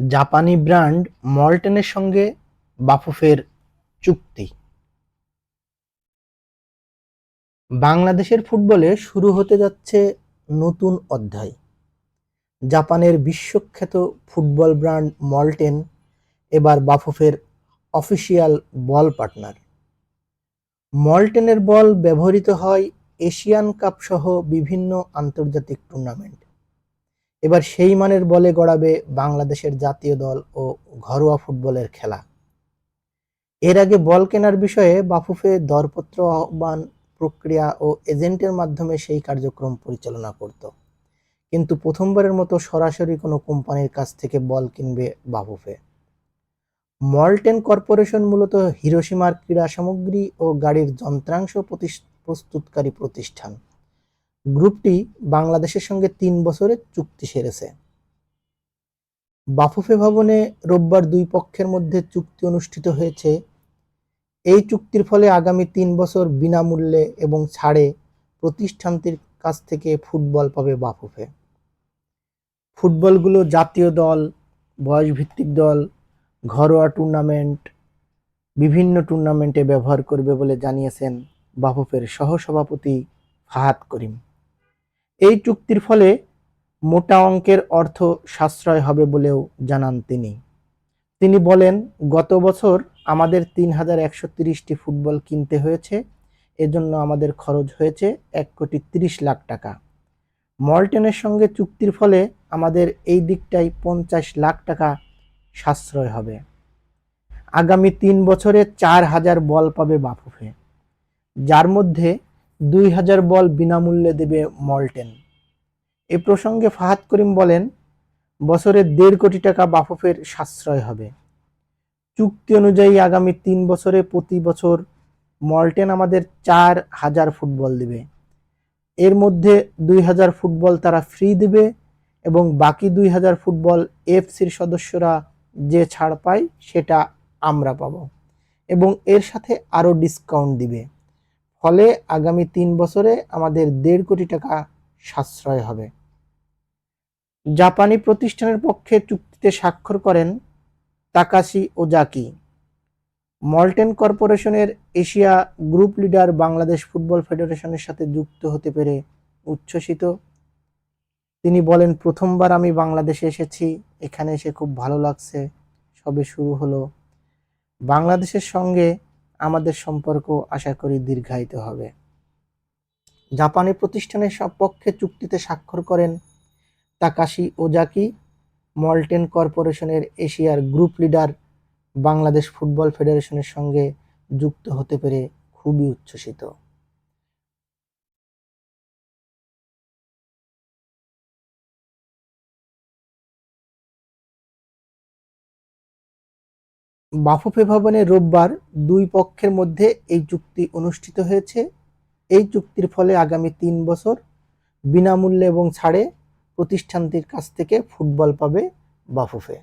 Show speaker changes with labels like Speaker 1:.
Speaker 1: জাপানি ব্র্যান্ড মল্টেনের সঙ্গে বাফুফের চুক্তি। বাংলাদেশের ফুটবলে শুরু হতে যাচ্ছে নতুন অধ্যায়। জাপানের বিশ্বখ্যাত ফুটবল ব্র্যান্ড মল্টেন এবার বাফুফের অফিসিয়াল বল পার্টনার। মল্টেনের বল ব্যবহৃত হয় এশিয়ান কাপ সহ বিভিন্ন আন্তর্জাতিক টুর্নামেন্ট। এবার সেই মানের বলে গড়াবে বাংলাদেশের জাতীয় দল ও ঘরোয়া ফুটবলের খেলা। এর আগে বল কেনার বিষয়ে বাফুফে দরপত্র আহ্বান প্রক্রিয়া ও এজেন্টের মাধ্যমে সেই কার্যক্রম পরিচালনা করত। কিন্তু প্রথমবারের মতো সরাসরি কোনো কোম্পানির কাছ থেকে বল কিনবে বাফুফে। মল্টেন কর্পোরেশন মূলত হিরোসীমার ক্রীড়া সামগ্রী ও গাড়ির যন্ত্রাংশ প্রস্তুতকারী প্রতিষ্ঠান। গ্রুপটি বাংলাদেশের সঙ্গে তিন বছরের চুক্তি সেরেছে। বাফুফে ভবনে রোববার দুই পক্ষের মধ্যে চুক্তি অনুষ্ঠিত হয়েছে। এই চুক্তির ফলে আগামী তিন বছর বিনামূল্যে এবং ছাড়ে প্রতিষ্ঠানটির কাছ থেকে ফুটবল পাবে বাফুফে। ফুটবলগুলো জাতীয় দল, বয়সভিত্তিক দল, ঘরোয়া টুর্নামেন্ট, বিভিন্ন টুর্নামেন্টে ব্যবহার করবে বলে জানিয়েছেন বাফুফের সহসভাপতি ফাহাদ করিম। এই চুক্তির ফলে মোটা অঙ্কের অর্থ সাশ্রয় হবে বলেও জানান তিনি। তিনি বলেন, গত বছর আমাদের তিন হাজার একশো তিরিশটি ফুটবল কিনতে হয়েছে, এজন্য আমাদের খরচ হয়েছে এক কোটি তিরিশ লাখ টাকা। মল্টেনের সঙ্গে চুক্তির ফলে আমাদের এই দিকটাই পঞ্চাশ লাখ টাকা সাশ্রয় হবে। আগামী তিন বছরে চার হাজার বল পাবে বাফুফে। যার মধ্যে দুই হাজার বল বিনামূল্যে দেবে মল্টেন। এ প্রসঙ্গে ফাহাদ করিম বলেন, বছরে দেড় কোটি টাকা বাফুফের সাশ্রয় হবে। চুক্তি অনুযায়ী আগামী তিন বছরে প্রতি বছর মল্টেন আমাদের চার হাজার ফুটবল দেবে। এর মধ্যে দুই হাজার ফুটবল তারা ফ্রি দেবে এবং বাকি দুই হাজার ফুটবল এফসির সদস্যরা যে ছাড় পায় সেটা আমরা পাবো। এবং এর সাথে আরও ডিসকাউন্ট দিবে। ফলে আগামী তিন বছরে আমাদের দেড় কোটি টাকা সাশ্রয় হবে। জাপানি প্রতিষ্ঠানের পক্ষে চুক্তিতে স্বাক্ষর করেন তাকাশি ওজাকি। মল্টেন কর্পোরেশনের Asia group leader Bangladesh football ফেডারেশনের সাথে যুক্ত হতে পেরে উচ্ছ্বসিত। তিনি বলেন, প্রথমবার আমি বাংলাদেশে এসেছি, এখানে এসে খুব ভালো লাগছে। সবে শুরু হলো। বাংলাদেশের সঙ্গে আমাদের সম্পর্ক আশা করি দীর্ঘায়িত হবে। জাপানি প্রতিষ্ঠানের সপক্ষে চুক্তিতে স্বাক্ষর করেন তাকাশি ওজাকি, মল্টেন কর্পোরেশনের এশিয়ার গ্রুপ লিডার, বাংলাদেশ ফুটবল ফেডারেশনের সঙ্গে যুক্ত হতে পেরে খুবই উচ্ছ্বসিত। বাফুফে ভবনে রোববার দুই পক্ষের মধ্যে এই চুক্তি অনুষ্ঠিত হয়েছে। এই চুক্তির ফলে আগামী তিন বছর বিনামূল্যে এবং ছাড়ে প্রতিষ্ঠানটির কাছ থেকে ফুটবল পাবে বাফুফে।